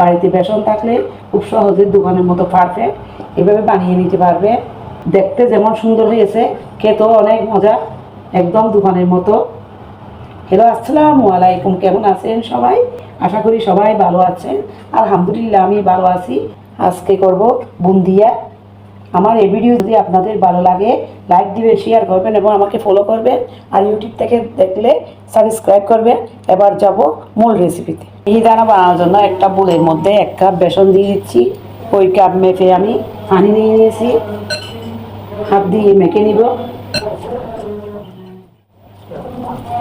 বাড়িতে বেসন থাকলে খুব সহজে দোকানের মতো পারফেক্ট এভাবে বানিয়ে নিতে পারবে। দেখতে যেমন সুন্দর হয়েছে, খেতেও অনেক মজা, একদম দোকানের মতো। হ্যালো, আসসালামু আলাইকুম, কেমন আছেন সবাই? আশা করি সবাই ভালো আছেন। আলহামদুলিল্লাহ, আমি ভালো আছি। আজকে করব বুন্দিয়া। আমার এই ভিডিও যদি আপনাদের ভালো লাগে লাইক দিবেন শেয়ার করবেন এবং আমাকে ফলো করবেন। আর ইউটিউব থেকে দেখলে সাবস্ক্রাইব করবেন। এবার যাব মূল রেসিপিতে এই দানা বানানোর জন্য একটা বুলের মধ্যে এক কাপ বেসন দিয়ে দিচ্ছি। ওই কাপ মেপে আমি পানি নিয়ে নিয়েছি। হাত দিয়ে মেখে নিব।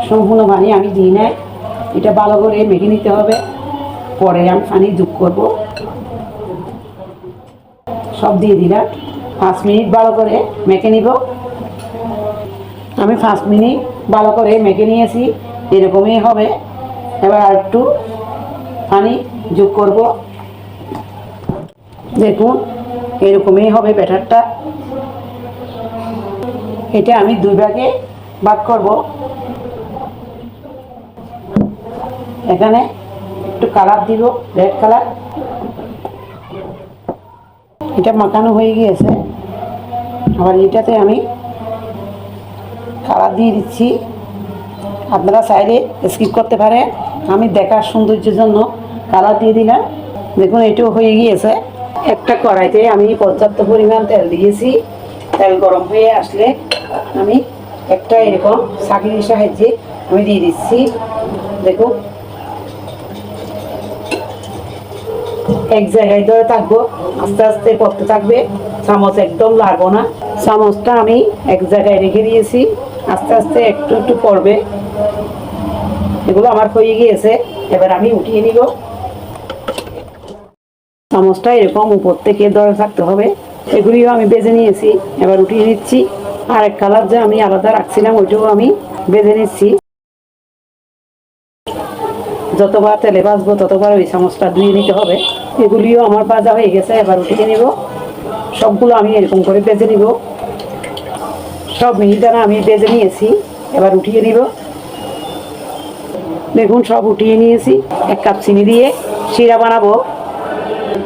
সম্পূর্ণ পানি আমি দিই নাই। এটা ভালো করে মেখে নিতে হবে। পরে আমি পানি যোগ করব। সব দিয়ে দিলাম। পাঁচ মিনিট ভালো করে মেখে নিব। আমি পাঁচ মিনিট ভালো করে মেখে নিয়েছি। এরকমই হবে। এবার আর একটু পানি যোগ করব। দেখুন, এরকমই হবে ব্যাটারটা। এটা আমি দুই ভাগে ভাগ করব। এখানে একটু কালার দিব, রেড কালার। এটা মাখানো হয়ে গিয়েছে। আবার এটাতে আমি কালার দিয়ে দিচ্ছি। আপনারা সাইডে স্কিপ করতে পারে আমি দেখার সৌন্দর্যের জন্য কালার দিয়ে দিলাম। দেখুন, এটাও হয়ে গিয়েছে। একটা কড়াইতে আমি পর্যাপ্ত পরিমাণ তেল দিয়েছি। তেল গরম হয়ে আসলে আমি একটা এরকম সাকির সাহায্যে আমি দিয়ে দিচ্ছি। দেখুন। এক জায়গায় ধরে থাকব, আস্তে আস্তে করতে থাকবে। চামচ একদম লাগবো না। চামচটা আমি এক জায়গায় রেখে দিয়েছি। আস্তে আস্তে একটু একটু পড়বে এগুলো আমার হয়ে গিয়েছে, এবার আমি উঠিয়ে নিব। চামচটা এরকম উপর থেকে ধরে থাকতে হবে। এগুলিও আমি বেজে নিয়েছি, এবার উঠিয়ে নিচ্ছি। আর এক কালার যে আমি আলাদা রাখছিলাম, ওইটাও আমি বেজে নিচ্ছি। যতবার তেলে ভাজবো, ততবার ওই চামচটা ধুয়ে নিতে হবে। এগুলিও আমার ভাজা হয়ে গেছে, এবার উঠিয়ে নিব। সবগুলো আমি এরকম করে বেজে নিব। সব মিহিদানা আমি বেজে নিয়েছি, এবার উঠিয়ে নিব। দেখুন, সব উঠিয়ে নিয়েছি। এক কাপ চিনি দিয়ে শিরা বানাবো।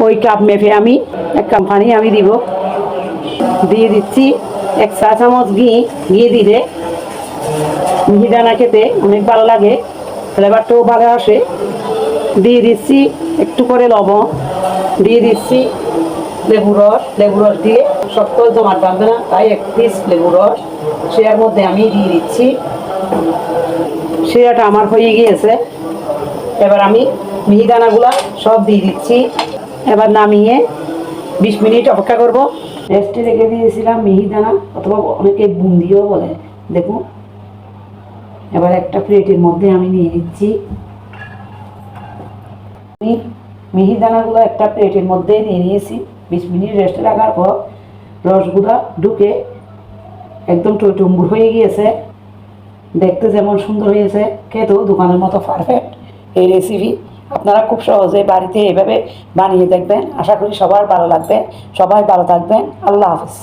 ওই কাপ মেপে আমি, এক কাপ পানি আমি দিব। দিয়ে দিচ্ছি এক চা চামচ ঘি। ঘি দিলে মিহিদানা খেতে অনেক ভালো লাগে। ফ্লেভারটাও ভালো আসে। দিয়ে দিচ্ছি একটু করে লবণ। দিয়ে দিচ্ছি লেবু রস। লেবু রস দিয়ে শক্ত জমাট বাঁধবে না, তাই এক পিস লেবু রস। সেটার মধ্যে আমি দিয়ে দিচ্ছি সেটা আমার হয়ে গিয়েছে। এবার আমি মিহিদানাগুলা সব দিয়ে দিচ্ছি। এবার নামিয়ে বিশ মিনিট অপেক্ষা করব। রেস্টে রেখে দিয়েছিলাম মিহিদানা, অথবা অনেকে বুন্দিও বলে। দেখুন, এবার একটা প্লেটের মধ্যে আমি নিয়ে নিচ্ছি। আমি মিহিদানাগুলো একটা প্লেটের মধ্যে নিয়ে নিয়েছি। বিশ মিনিট রেস্টে রাখার পর রসগুলা ঢুকে একদম টইটুম্বুর হয়ে গিয়েছে। দেখতে যেমন সুন্দর হয়েছে, খেতেও দোকানের মতো পারফেক্ট এই রেসিপি আপনারা খুব সহজে বাড়িতে এভাবে বানিয়ে দেখবেন। আশা করি সবার ভালো লাগবে। সবাই ভালো থাকবেন। আল্লাহ হাফিজ।